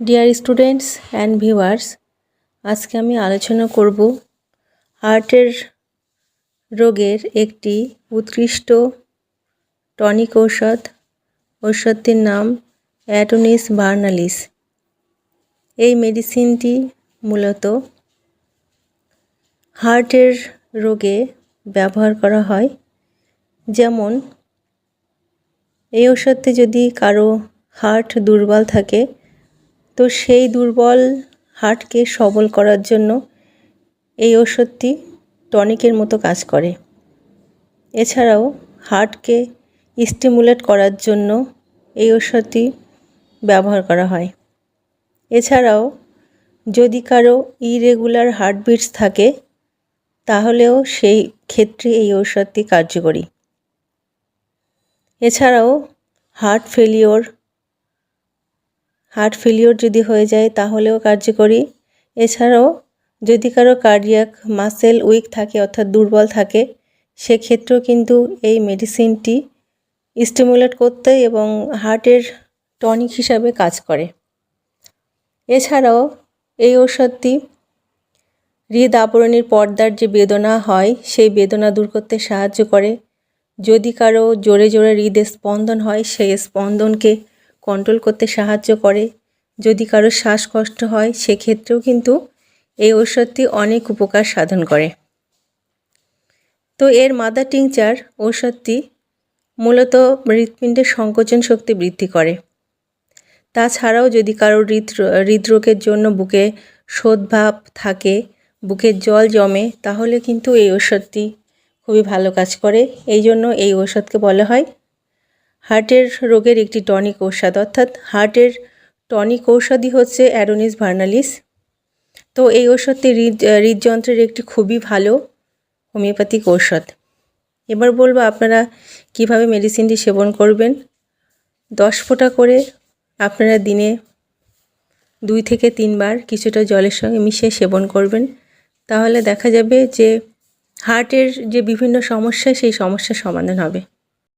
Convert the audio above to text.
Dear students and viewers আজকে আমি আলোচনা করব হার্টের রোগের একটি উৎকৃষ্ট টনিক ঔষধ। ঔষধটির নাম অ্যাটোনিস বার্নালিস। এই মেডিসিনটি মূলত হার্টের রোগে ব্যবহার করা হয়। যেমন, এই ওষুধটি যদি কারও হার্ট দুর্বল থাকে তো সেই দুর্বল হার্টকে সবল করার জন্য এই ওষুধটি টনিকের মতো কাজ করে। এছাড়াও হার্টকে স্টিমুলেট করার জন্য এই ওষুধটি ব্যবহার করা হয়। এছাড়াও যদি কারও ইরেগুলার হার্টবিটস থাকে, তাহলেও সেই ক্ষেত্রে এই ঔষধটি কার্যকরী। এছাড়াও হার্ট ফেলিওর হার্ট ফেলিওর যদি হয়ে যায়, তাহলেও কার্যকরী। এছাড়াও, যদি কারও কার্ডিয়াক মাসেল উইক থাকে অর্থাৎ দুর্বল থাকে, সেক্ষেত্রেও কিন্তু এই মেডিসিনটি স্টিমুলেট করতে এবং হার্টের টনিক হিসাবে কাজ করে। এছাড়াও, এই ঔষধটি হৃদ আবরণীর পর্দার যে বেদনা হয়, সেই বেদনা দূর করতে সাহায্য করে। যদি কারও জোরে জোরে হৃদে স্পন্দন হয়, সেই স্পন্দনকে কন্ট্রোল করতে সাহায্য করে। যদি কারও শ্বাসকষ্ট হয়, সেক্ষেত্রেও কিন্তু এই ঔষধটি অনেক উপকার সাধন করে। তো এর মাদার টিংচার ঔষধটি মূলত হৃৎপিণ্ডের সংকোচন শক্তি বৃদ্ধি করে। তাছাড়াও যদি কারও হৃদ হৃদরোগের জন্য বুকে শোধভাব থাকে বুকের জল জমে, তাহলে কিন্তু এই ঔষধটি খুবই ভালো কাজ করে। এই জন্য এই ঔষধকে বলা হয় হার্টের রোগের একটি টনিক ঔষধ, অর্থাৎ হার্টের টনিক ঔষধই হচ্ছে অ্যারোনিস ভার্নালিস। তো এই ঔষধটি হৃদ, হৃদযন্ত্রের একটি খুবই ভালো হোমিওপ্যাথিক ঔষধ। এবার বলব আপনারা কীভাবে মেডিসিনটি সেবন করবেন। দশ ফোঁটা করে আপনারা দিনে দুই থেকে তিনবার কিছুটা জলের সঙ্গে মিশিয়ে সেবন করবেন। তাহলে দেখা যাবে যে হার্টের যে বিভিন্ন সমস্যা, সেই সমস্যার সমাধান হবে।